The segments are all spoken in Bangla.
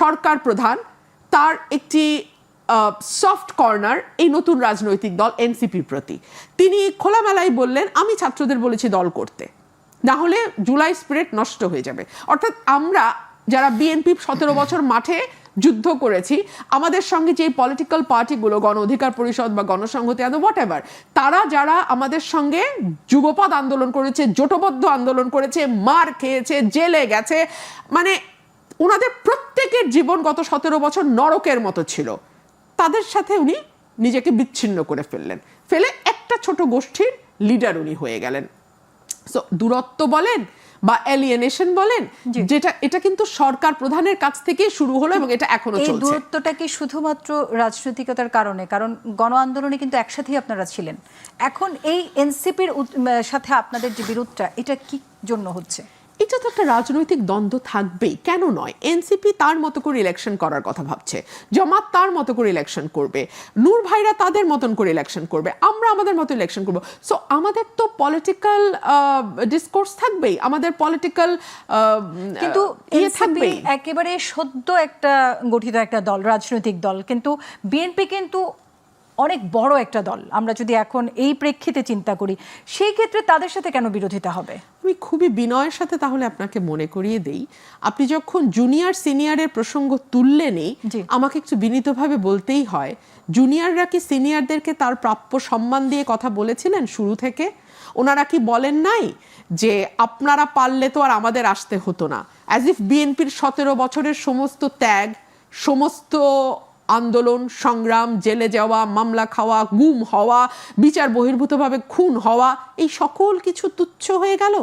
সরকার প্রধান, তার একটি সফট কর্নার এই নতুন রাজনৈতিক দল এনসিপির প্রতি। তিনি খোলামেলায় বললেন, আমি ছাত্রদের বলেছি দল করতে। না হলে জুলাই স্পিরিট নষ্ট হয়ে যাবে। অর্থাৎ আমরা যারা বিএনপি সতেরো বছর মাঠে যুদ্ধ করেছি, আমাদের সঙ্গে যে পলিটিক্যাল পার্টিগুলো গণ অধিকার পরিষদ বা গণসংহতি আদৌ হোয়াট এভার তারা যারা আমাদের সঙ্গে যুগপদ আন্দোলন করেছে, জোটবদ্ধ আন্দোলন করেছে, মার খেয়েছে, জেলে গেছে মানে ওনাদের প্রত্যেকের জীবন গত সতেরো বছর নরকের মতো ছিল। তাদের সাথে উনি নিজেকে বিচ্ছিন্ন করে ফেললেন। ফেলে একটা ছোট গোষ্ঠীর লিডার উনি হয়ে গেলেন। সো দূরত্ব বলেন বা এলিয়েনেশন বলেন যেটা এটা কিন্তু সরকার প্রধানের কাছ থেকে শুরু হলো এবং এটা এখনও এই চলছে। দূরত্বটা কি শুধুমাত্র রাজনৈতিকতার কারণে? কারণ গণ আন্দোলনে কিন্তু একসাথেই আপনারা ছিলেন। এখন এই এনসিপির সাথে আপনাদের যে বিরোধটা এটা কি জন্য হচ্ছে? এটা তো একটা রাজনৈতিক দ্বন্দ্ব থাকবেই কেন নয়? এনসিপি তার মতো করে ইলেকশন করার কথা ভাবছে জামাত তার মতো করে ইলেকশন করবে নূর ভাইরা তাদের মতন করে ইলেকশন করবে আমরা আমাদের মতো ইলেকশন করব। সো আমাদের তো পলিটিক্যাল ডিসকোর্স থাকবেই আমাদের পলিটিক্যাল কিন্তু ইয়ে থাকবেই। একেবারে সদ্য একটা গঠিত একটা দল রাজনৈতিক দল কিন্তু বিএনপি কিন্তু অনেক বড় একটা দল। আমরা যদি এখন এই প্রেক্ষিতে চিন্তা করি সেই ক্ষেত্রে তাদের সাথে কেন বিরোধিতা হবে? আমি খুবই বিনয়ের সাথে তাহলে আপনাকে মনে করিয়ে দেই আপনি যখন জুনিয়র সিনিয়রের প্রসঙ্গ তুললেনই। আমাকে একটু বিনীতভাবে বলতেই হয় জুনিয়ররা কি সিনিয়রদেরকে তার প্রাপ্য সম্মান দিয়ে কথা বলেছিলেন শুরু থেকে? ওনারা কি বলেন নাই যে আপনারা পারলে তো আর আমাদের আসতে হতো না? অ্যাজ ইফ বিএনপির সতেরো বছরের সমস্ত ত্যাগ সমস্ত আন্দোলন, সংগ্রাম, জেলে যাওয়া, মামলা খাওয়া, গুম হওয়া, বিচার বহির্ভূতভাবে খুন হওয়া, এই সকল কিছু তুচ্ছ হয়ে গেল।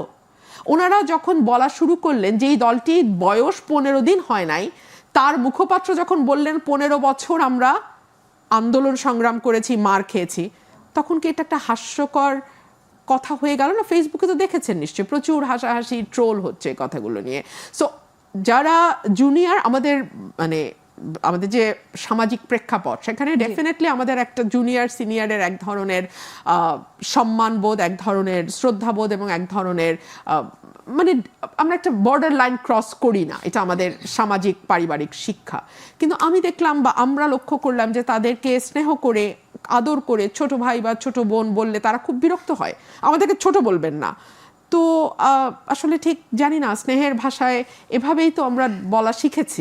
ওনারা যখন বলা শুরু করলেন যে এই দলটির বয়স পনেরো দিন হয় নাই, তার মুখপাত্র যখন বললেন, পনেরো বছর আমরা আন্দোলন সংগ্রাম করেছি, মার খেয়েছি, তখন কি এটা একটা হাস্যকর কথা হয়ে গেল না? ফেসবুকে তো দেখেছেন নিশ্চয়ই, প্রচুর হাসাহাসি ট্রোল হচ্ছে কথাগুলো নিয়ে। সো যারা জুনিয়র আমাদের মানে আমাদের যে সামাজিক প্রেক্ষাপট সেখানে ডেফিনেটলি আমাদের একটা জুনিয়র সিনিয়রের এক ধরনের সম্মানবোধ এক ধরনের শ্রদ্ধাবোধ এবং এক ধরনের মানে আমরা একটা বর্ডার লাইন ক্রস করি না। এটা আমাদের সামাজিক পারিবারিক শিক্ষা। কিন্তু আমি দেখলাম বা আমরা লক্ষ্য করলাম যে তাদেরকে স্নেহ করে আদর করে ছোট ভাই বা ছোট বোন বললে তারা খুব বিরক্ত হয়। আমাদেরকে ছোট বলবেন না। তো আসলে ঠিক জানি না স্নেহের ভাষায় এভাবেই তো আমরা বলা শিখেছি।